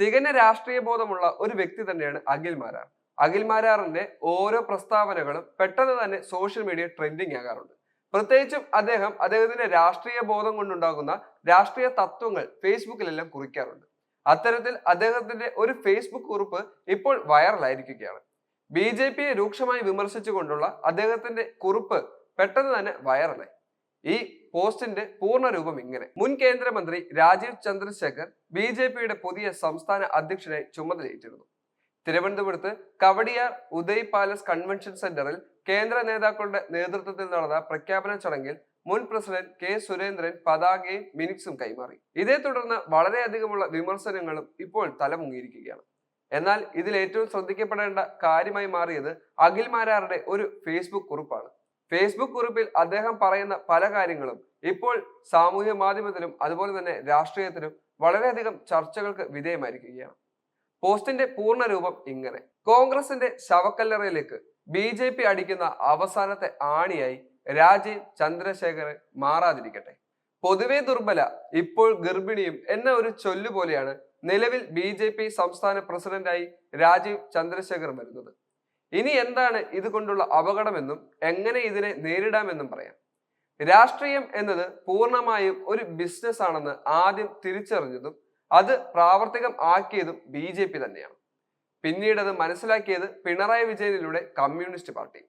തികഞ്ഞ രാഷ്ട്രീയ ബോധമുള്ള ഒരു വ്യക്തി തന്നെയാണ് അഖിൽ മാരാർ. അഖിൽ മാരാറിന്റെ ഓരോ പ്രസ്താവനകളും പെട്ടെന്ന് തന്നെ സോഷ്യൽ മീഡിയ ട്രെൻഡിങ് ആകാറുണ്ട്. പ്രത്യേകിച്ചും അദ്ദേഹം അദ്ദേഹത്തിന്റെ രാഷ്ട്രീയ ബോധം കൊണ്ടുണ്ടാകുന്ന രാഷ്ട്രീയ തത്വങ്ങൾ ഫേസ്ബുക്കിലെല്ലാം കുറിക്കാറുണ്ട്. അത്തരത്തിൽ അദ്ദേഹത്തിന്റെ ഒരു ഫേസ്ബുക്ക് കുറിപ്പ് ഇപ്പോൾ വൈറലായിരിക്കുകയാണ്. ബി ജെ പിയെ രൂക്ഷമായി വിമർശിച്ചുകൊണ്ടുള്ള അദ്ദേഹത്തിന്റെ കുറിപ്പ് പെട്ടെന്ന് തന്നെ വൈറലായി. ഈ പോസ്റ്റിന്റെ പൂർണ രൂപം ഇങ്ങനെ. മുൻ കേന്ദ്രമന്ത്രി രാജീവ് ചന്ദ്രശേഖർ ബി ജെ പിയുടെ പുതിയ സംസ്ഥാന അധ്യക്ഷനെ ചുമതലയേറ്റിരുന്നു. തിരുവനന്തപുരത്ത് കവടിയാർ ഉദയ് പാലസ് കൺവെൻഷൻ സെന്ററിൽ കേന്ദ്ര നേതാക്കളുടെ നേതൃത്വത്തിൽ നടന്ന പ്രഖ്യാപന ചടങ്ങിൽ മുൻ പ്രസിഡന്റ് കെ സുരേന്ദ്രൻ പതാകയും മിനിക്സും കൈമാറി. ഇതേ തുടർന്ന് വളരെയധികമുള്ള വിമർശനങ്ങളും ഇപ്പോൾ തലമുങ്ങിയിരിക്കുകയാണ്. എന്നാൽ ഇതിൽ ഏറ്റവും ശ്രദ്ധിക്കപ്പെടേണ്ട കാര്യമായി മാറിയത് അഖിൽ മാരാറുടെ ഒരു ഫേസ്ബുക്ക് കുറിപ്പാണ്. ഫേസ്ബുക്ക് കുറിപ്പിൽ അദ്ദേഹം പറയുന്ന പല കാര്യങ്ങളും ഇപ്പോൾ സാമൂഹ്യ മാധ്യമത്തിലും അതുപോലെ തന്നെ രാഷ്ട്രീയത്തിലും വളരെയധികം ചർച്ചകൾക്ക് വിധേയമായിരിക്കുകയാണ്. പോസ്റ്റിന്റെ പൂർണ രൂപം ഇങ്ങനെ. കോൺഗ്രസിന്റെ ശവക്കല്ലറയിലേക്ക് ബി ജെ പി അടിക്കുന്ന അവസാനത്തെ ആണിയായി രാജീവ് ചന്ദ്രശേഖരൻ മാറാതിരിക്കട്ടെ. പൊതുവെ ദുർബല ഇപ്പോൾ ഗർഭിണിയും എന്ന ഒരു ചൊല്ലു പോലെയാണ് നിലവിൽ ബി ജെ പി സംസ്ഥാന പ്രസിഡന്റായി രാജീവ് ചന്ദ്രശേഖർ വരുന്നത്. ഇനി എന്താണ് ഇതുകൊണ്ടുള്ള അപകടമെന്നും എങ്ങനെ ഇതിനെ നേരിടാമെന്നും പറയാം. രാഷ്ട്രീയം എന്നത് പൂർണമായും ഒരു ബിസിനസ് ആണെന്ന് ആദ്യം തിരിച്ചറിഞ്ഞതും അത് പ്രാവർത്തികം ആക്കിയതും ബി ജെ പി തന്നെയാണ്. പിന്നീട് അത് മനസ്സിലാക്കിയത് പിണറായി വിജയനിലൂടെ കമ്മ്യൂണിസ്റ്റ് പാർട്ടി.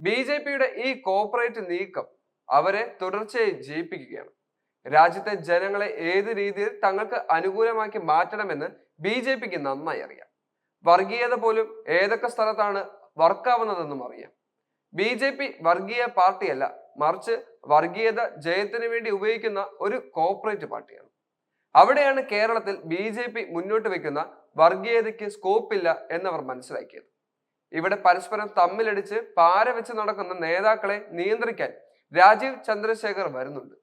ബി ജെ പിയുടെ ഈ കോർപ്പറേറ്റ് നീക്കം അവരെ തുടർച്ചയായി ജയിപ്പിക്കുകയാണ്. രാജ്യത്തെ ജനങ്ങളെ ഏത് രീതിയിൽ തങ്ങൾക്ക് അനുകൂലമാക്കി മാറ്റണമെന്ന് ബി ജെ പിക്ക് നന്നായി അറിയാം. വർഗീയത പോലും ഏതൊക്കെ സ്ഥലത്താണ് വർക്കാവുന്നതെന്നും അറിയാം. ബി ജെ പി വർഗീയ പാർട്ടിയല്ല മറിച്ച് വർഗീയത ജയത്തിന് വേണ്ടി ഉപയോഗിക്കുന്ന ഒരു കോപ്പറേറ്റ് പാർട്ടിയാണ്. അവിടെയാണ് കേരളത്തിൽ ബി ജെ പി മുന്നോട്ട് വെക്കുന്ന വർഗീയതയ്ക്ക് സ്കോപ്പില്ല എന്നവർ മനസ്സിലാക്കിയത്. ഇവിടെ പരസ്പരം തമ്മിലടിച്ച് പാര വെച്ച് നടക്കുന്ന നേതാക്കളെ നിയന്ത്രിക്കാൻ രാജീവ് ചന്ദ്രശേഖർ വരുന്നുണ്ട്.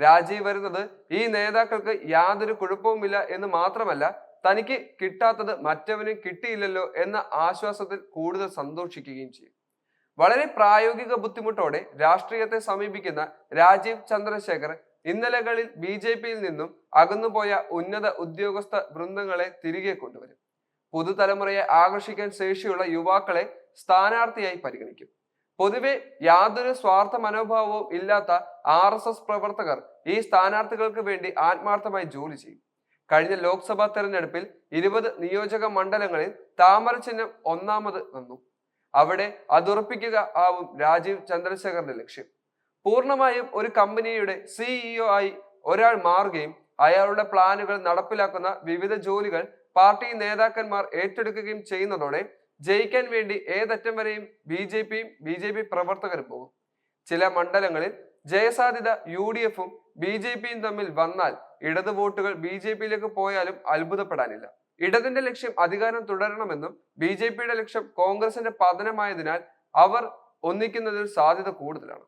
രാജീവ് വരുന്നത് ഈ നേതാക്കൾക്ക് യാതൊരു കുഴപ്പവുമില്ല എന്ന് മാത്രമല്ല തനിക്ക് കിട്ടാത്തത് മറ്റവനും കിട്ടിയില്ലല്ലോ എന്ന ആശ്വാസത്തിൽ കൂടുതൽ സന്തോഷിക്കുകയും ചെയ്യും. വളരെ പ്രായോഗിക ബുദ്ധിമുട്ടോടെ രാഷ്ട്രീയത്തെ സമീപിക്കുന്ന രാജീവ് ചന്ദ്രശേഖർ ഇന്നലകളിൽ ബി ജെ പിയിൽ നിന്നും അകന്നുപോയ ഉന്നത ഉദ്യോഗസ്ഥ വൃന്ദങ്ങളെ തിരികെ കൊണ്ടുവരും. പുതുതലമുറയെ ആകർഷിക്കാൻ ശേഷിയുള്ള യുവാക്കളെ സ്ഥാനാർത്ഥിയായി പരിഗണിക്കും. പൊതുവെ യാതൊരു സ്വാർത്ഥ മനോഭാവവും ഇല്ലാത്ത ആർ പ്രവർത്തകർ ഈ സ്ഥാനാർത്ഥികൾക്ക് വേണ്ടി ആത്മാർത്ഥമായി ജോലി ചെയ്യും. കഴിഞ്ഞ ലോക്സഭാ തെരഞ്ഞെടുപ്പിൽ ഇരുപത് നിയോജക മണ്ഡലങ്ങളിൽ താമര ചിഹ്നം ഒന്നാമത് വന്നു. അവിടെ അതുറപ്പിക്കുക ആവും രാജീവ് ചന്ദ്രശേഖറിന്റെ ലക്ഷ്യം. പൂർണമായും ഒരു കമ്പനിയുടെ സിഇഒ ആയി ഒരാൾ മാറുകയും അയാളുടെ പ്ലാനുകൾ നടപ്പിലാക്കുന്ന വിവിധ ജോലികൾ പാർട്ടി നേതാക്കന്മാർ ഏറ്റെടുക്കുകയും ചെയ്യുന്നതോടെ ജയിക്കാൻ വേണ്ടി ഏതറ്റം വരെയും ബി ജെ പിയും ബി ജെ പി പ്രവർത്തകരും പോകും. ചില മണ്ഡലങ്ങളിൽ ജയസാധ്യത യു ഡി എഫും ബി ജെ പിയും തമ്മിൽ വന്നാൽ ഇടത് വോട്ടുകൾ ബി ജെ പിയിലേക്ക് പോയാലും അത്ഭുതപ്പെടാനില്ല. ഇടതിന്റെ ലക്ഷ്യം അധികാരം തുടരണമെന്നും ബി ജെ പിയുടെ ലക്ഷ്യം കോൺഗ്രസിന്റെ പതനമായതിനാൽ അവർ ഒന്നിക്കുന്നതിൽ സാധ്യത കൂടുതലാണ്.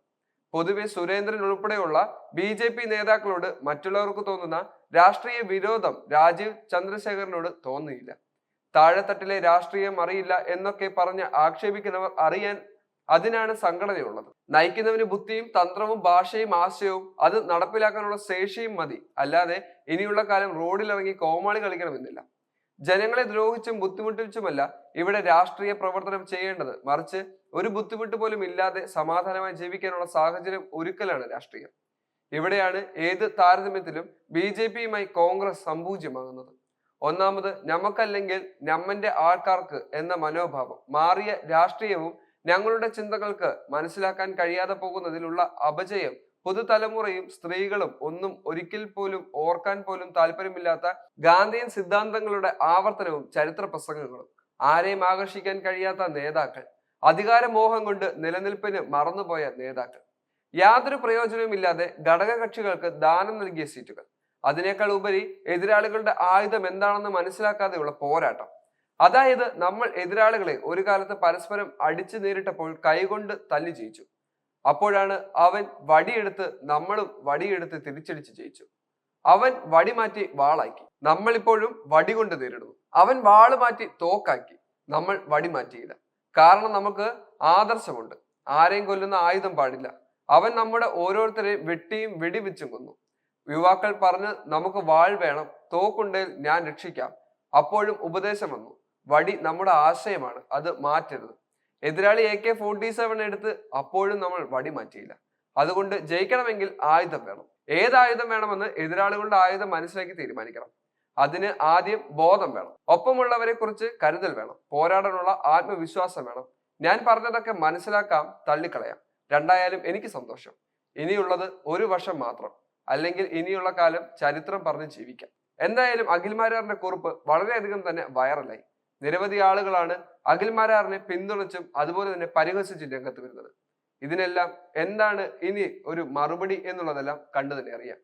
പൊതുവെ സുരേന്ദ്രൻ ഉൾപ്പെടെയുള്ള ബി ജെ പി നേതാക്കളോട് മറ്റുള്ളവർക്ക് തോന്നുന്ന രാഷ്ട്രീയ വിരോധം രാജീവ് ചന്ദ്രശേഖരനോട് തോന്നിയില്ല താഴെത്തട്ടിലെ രാഷ്ട്രീയം അറിയില്ല എന്നൊക്കെ പറഞ്ഞ് ആക്ഷേപിക്കുന്നവർ അറിയാൻ അതിനാണ് സംഘടനയുള്ളത്. നയിക്കുന്നവന് ബുദ്ധിയും തന്ത്രവും ഭാഷയും ആശയവും അത് നടപ്പിലാക്കാനുള്ള ശേഷിയും മതി. അല്ലാതെ ഇനിയുള്ള കാലം റോഡിലിറങ്ങി കോമാളി കളിക്കണമെന്നില്ല. ജനങ്ങളെ ദ്രോഹിച്ചും ബുദ്ധിമുട്ടിച്ചുമല്ല ഇവിടെ രാഷ്ട്രീയ പ്രവർത്തനം ചെയ്യേണ്ടത്. മറിച്ച് ഒരു ബുദ്ധിമുട്ട് പോലും ഇല്ലാതെ സമാധാനമായി ജീവിക്കാനുള്ള സാഹചര്യം ഒരുക്കലാണ് രാഷ്ട്രീയം. ഇവിടെയാണ് ഏത് താരതമ്യത്തിലും ബി ജെ പിയുമായി കോൺഗ്രസ് സമ്പൂജ്യമാകുന്നത്. ഒന്നാമത് ഞമ്മക്കല്ലെങ്കിൽ ഞമ്മന്റെ ആൾക്കാർക്ക് എന്ന മനോഭാവം മാറിയ രാഷ്ട്രീയവും ഞങ്ങളുടെ ചിന്തകൾക്ക് മനസ്സിലാക്കാൻ കഴിയാതെ പോകുന്നതിലുള്ള അപജയം പുതുതലമുറയും സ്ത്രീകളും ഒന്നും ഒരിക്കൽ പോലും ഓർക്കാൻ പോലും താല്പര്യമില്ലാത്ത ഗാന്ധിയൻ സിദ്ധാന്തങ്ങളുടെ ആവർത്തനവും ചരിത്ര പ്രസംഗങ്ങളും. ആരെയും ആകർഷിക്കാൻ കഴിയാത്ത നേതാക്കൾ അധികാരമോഹം കൊണ്ട് നിലനിൽപ്പിന് മറന്നുപോയ നേതാക്കൾ. യാതൊരു പ്രയോജനവുമില്ലാതെ ഘടകകക്ഷികൾക്ക് ദാനം നൽകിയ സീറ്റുകൾ. അതിനേക്കാൾ ഉപരി എതിരാളികളുടെ ആയുധം എന്താണെന്ന് മനസ്സിലാക്കാതെയുള്ള പോരാട്ടം. അതായത് നമ്മൾ എതിരാളികളെ ഒരു കാലത്ത് പരസ്പരം അടിച്ചു നേരിട്ടപ്പോൾ കൈകൊണ്ട് തല്ലി ജയിച്ചു. അപ്പോഴാണ് അവൻ വടിയെടുത്ത് നമ്മളും വടിയെടുത്ത് തിരിച്ചടിച്ച് ജയിച്ചു. അവൻ വടി മാറ്റി വാളാക്കി. നമ്മളിപ്പോഴും വടി കൊണ്ട് നേരിടുന്നു. അവൻ വാൾ മാറ്റി തോക്കാക്കി. നമ്മൾ വടി മാറ്റിയില്ല. കാരണം നമുക്ക് ആദർശമുണ്ട്. ആരെയും കൊല്ലുന്ന ആയുധം പാടില്ല. അവൻ നമ്മുടെ ഓരോരുത്തരെയും വെട്ടിയും വെടിവെച്ചും കൊന്നു. യുവാക്കൾ പറഞ്ഞ് നമുക്ക് വാൾ വേണം തോക്കുണ്ടെങ്കിൽ ഞാൻ രക്ഷിക്കാം. അപ്പോഴും ഉപദേശം വന്നു. വടി നമ്മുടെ ആശയമാണ്. അത് മാറ്റരുത്. എതിരാളി എ കെ ഫോർട്ടി സെവൻ എടുത്ത് അപ്പോഴും നമ്മൾ വടി മാറ്റിയില്ല. അതുകൊണ്ട് ജയിക്കണമെങ്കിൽ ആയുധം വേണം. ഏത് ആയുധം വേണമെന്ന് എതിരാളികളുടെ ആയുധം മനസ്സിലാക്കി തീരുമാനിക്കണം. അതിന് ആദ്യം ബോധം വേണം. ഒപ്പമുള്ളവരെ കുറിച്ച് കരുതൽ വേണം. പോരാടാനുള്ള ആത്മവിശ്വാസം വേണം. ഞാൻ പറഞ്ഞതൊക്കെ മനസ്സിലാക്കാം തള്ളിക്കളയാം. രണ്ടായാലും എനിക്ക് സന്തോഷം. ഇനിയുള്ളത് ഒരു വർഷം മാത്രം. അല്ലെങ്കിൽ ഇനിയുള്ള കാലം ചരിത്രം പറഞ്ഞ് ജീവിക്കാം. എന്തായാലും അഖിൽമാരാറിന്റെ കുറിപ്പ് വളരെയധികം തന്നെ വൈറലായി നിരവധി ആളുകളാണ് അഖിൽമാരാറിനെ പിന്തുണച്ചും അതുപോലെ തന്നെ പരിഹസിച്ചും രംഗത്ത് വരുന്നത്. ഇതിനെല്ലാം എന്താണ് ഇനി ഒരു മറുപടി എന്നുള്ളതെല്ലാം കണ്ടു തന്നെ അറിയാം.